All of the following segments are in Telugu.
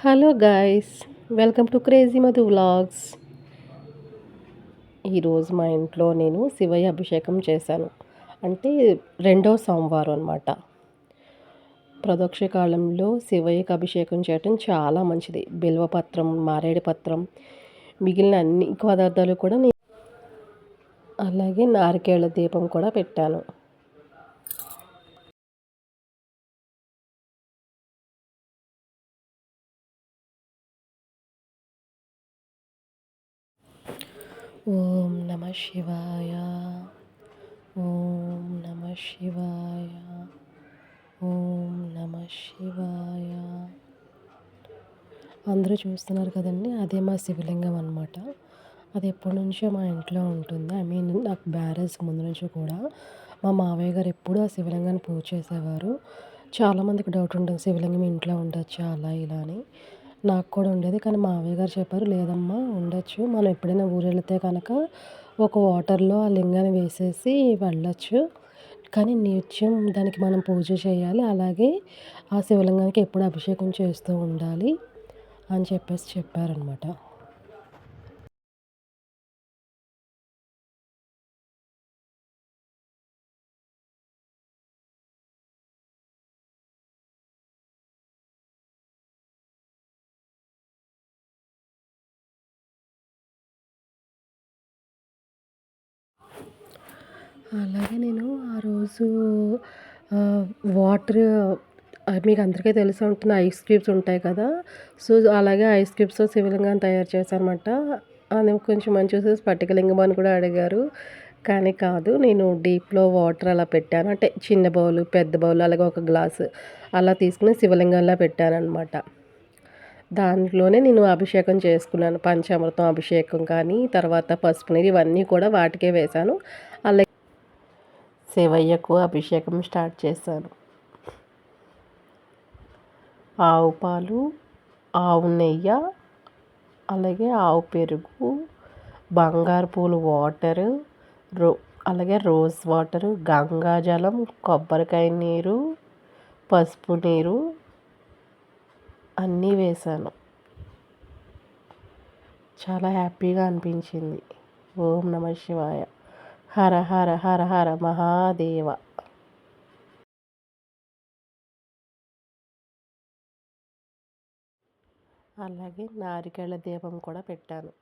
Hello guys welcome to crazy Madhu vlogs. ఈరోజు మా ఇంట్లో నేను శివయ్య అభిషేకం చేశాను. అంటే రెండవ సోమవారం అనమాట ప్రదోక్ష కాలంలో శివయ్యకి అభిషేకం చేయటం చాలా మంచిది. బిల్వపత్రం మారేడు పత్రం మిగిలిన అన్ని పదార్థాలు కూడా నేను అలాగే నారికేళ దీపం కూడా పెట్టాను. ఓం నమ శివాయ. ఓం నమ శివాయ. ఓం నమ శివాయ. అందరూ చూస్తున్నారు కదండి అదే మా శివలింగం అనమాట అది ఎప్పటి నుంచో మా ఇంట్లో ఉంటుంది. ఐ మీన్ నాకు బ్యారేజ్ ముందు నుంచి కూడా. మా మావయ్య గారు ఎప్పుడూ ఆ శివలింగాన్ని పూజ చేసేవారు. చాలామందికి డౌట్ ఉంటుంది శివలింగం ఇంట్లో ఉండొచ్చా అలా ఇలా అని. నాకు కూడా ఉండేది. కానీ మావయ్య గారు చెప్పారు లేదమ్మా ఉండొచ్చు. మనం ఎప్పుడైనా ఊరు వెళితే కనుక ఒక వాటర్లో ఆ లింగాన్ని వేసేసి వెళ్ళొచ్చు. కానీ నిత్యం దానికి మనం పూజ చేయాలి. అలాగే ఆ శివలింగానికి ఎప్పుడు అభిషేకం చేస్తూ ఉండాలి అని చెప్పేసి చెప్పారనమాట అలాగే నేను ఆ రోజు వాటర్ మీకు అందరికీ తెలిసే ఉంటుంది ఐస్ క్యూబ్స్ ఉంటాయి కదా? సో అలాగే ఐస్ క్యూబ్స్తో శివలింగాన్ని తయారు చేశానమాట అది కొంచెం మంచి స్ఫటికలింగం అని కూడా అడిగారు. కానీ కాదు నేను డీప్లో వాటర్ అలా పెట్టాను. అంటే చిన్న బౌల్ పెద్ద బౌల్ అలాగే ఒక గ్లాసు అలా తీసుకుని శివలింగంలా అనమాట దాంట్లోనే నేను అభిషేకం చేసుకున్నాను. పంచామృతం అభిషేకం కానీ తర్వాత పసుపు నీరు ఇవన్నీ కూడా వాటికే వేశాను. అలాగే శివయ్యకు అభిషేకం స్టార్ట్ చేశాను. ఆవు పాలు ఆవు నెయ్యి అలాగే ఆవు పెరుగు బంగారు పూలు వాటరు రో అలాగే రోజ్ వాటరు గంగాజలం కొబ్బరికాయ నీరు పసుపు నీరు అన్నీ వేశాను. చాలా హ్యాపీగా అనిపించింది. ఓం నమ శివాయ. హర హర హర హర మహాదేవ. అలాగే నారికేళ్ళ దీపం కూడా పెట్టాను.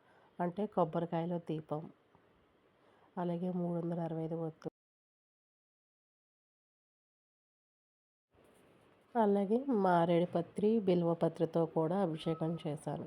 అంటే కొబ్బరికాయలో దీపం. అలాగే మూడు వందల అరవై ఐదు ఒత్తు అలాగే మారేడుపత్రి బిల్వపత్రితో కూడా అభిషేకం చేశాను.